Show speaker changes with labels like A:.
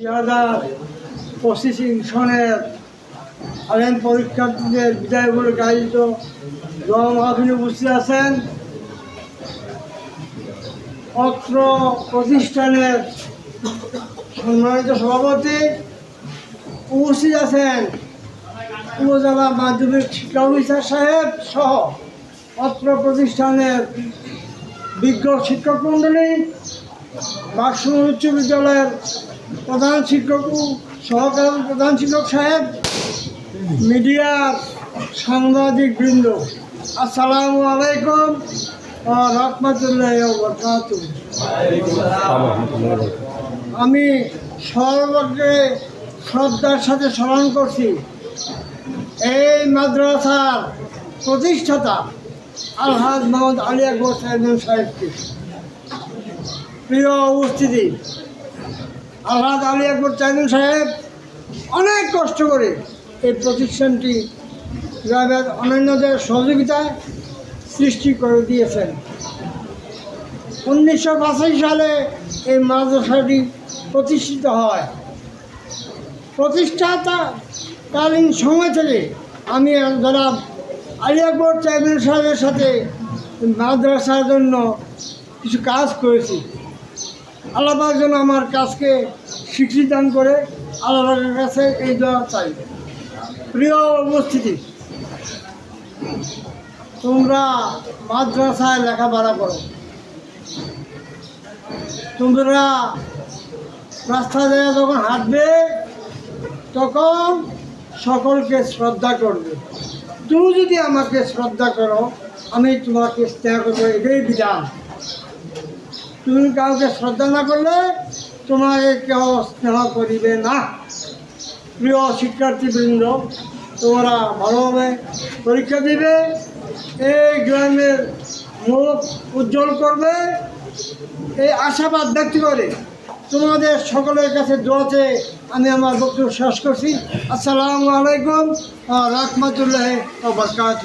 A: হাজার সনের আলেন পরীক্ষার্থীদের বিদায় বলে আয়োজিত দোয়া মাহফিল উপস্থিত আছেন। অত্র প্রতিষ্ঠানের সম্মানিত সভাপতি উপস্থিত আছেন উপজেলা মাধ্যমিক শিক্ষা অফিসার সাহেব সহ অত্র প্রতিষ্ঠানের বিজ্ঞ শিক্ষক মণ্ডলী বাক্সমুল উচ্চ বিদ্যালয়ের প্রধান শিক্ষক সহকারী প্রধান শিক্ষক সাহেব, মিডিয়ার সাংবাদিক বৃন্দ, আসসালামু আলাইকুম রহমতুল্লাহ আমি সর্বকে শ্রদ্ধার সাথে স্মরণ করছি, এই মাদ্রাসার প্রতিষ্ঠাতা আলহাজ মোহাম্মদ আলী আকবর সাহেব সাহেবকে। প্রিয় উপস্থিতি আলহাজ আলী আকবর চাইনুল সাহেব অনেক কষ্ট করে এই প্রতিষ্ঠানটি গ্রামের অন্যান্যদের সহযোগিতায় সৃষ্টি করে দিয়েছেন। উনিশশো পঁচাশি সালে এই মাদ্রাসাটি প্রতিষ্ঠিত হয়। প্রতিষ্ঠাতাকালীন সময় থেকে আমি জনাব আলী আকবর সাহেবের সাথে মাদ্রাসার জন্য কিছু কাজ করেছি। আল্লাহর জন্য আমার কাজকে স্বীকৃতি দান করে আল্লাহর কাছে এই দেওয়া চাই। প্রিয় উপস্থিতি, তোমরা মাদ্রাসায় লেখাপড়া করো। তোমরা রাস্তা দিয়ে যখন হাঁটবে, তখন সকলকে শ্রদ্ধা করবে। তুমি যদি আমাকে শ্রদ্ধা করো, আমি তোমাকে স্নেহ করব, এটাই বিধান। তুমি কাউকে শ্রদ্ধা না করলে তোমাকে কেউ স্নেহ করিবে না। প্রিয় শিক্ষার্থীবৃন্দ, তোমরা ভালোভাবে পরীক্ষা দিবে, এই গ্রামের মুখ উজ্জ্বল করবে। এই আশাবাদ ব্যক্ত করে তোমাদের সকলের কাছে দোয়াতে আমি আমার বক্তব্য শেষ করছি। আসসালামু আলাইকুম রহমতুল্লাহ বরকাত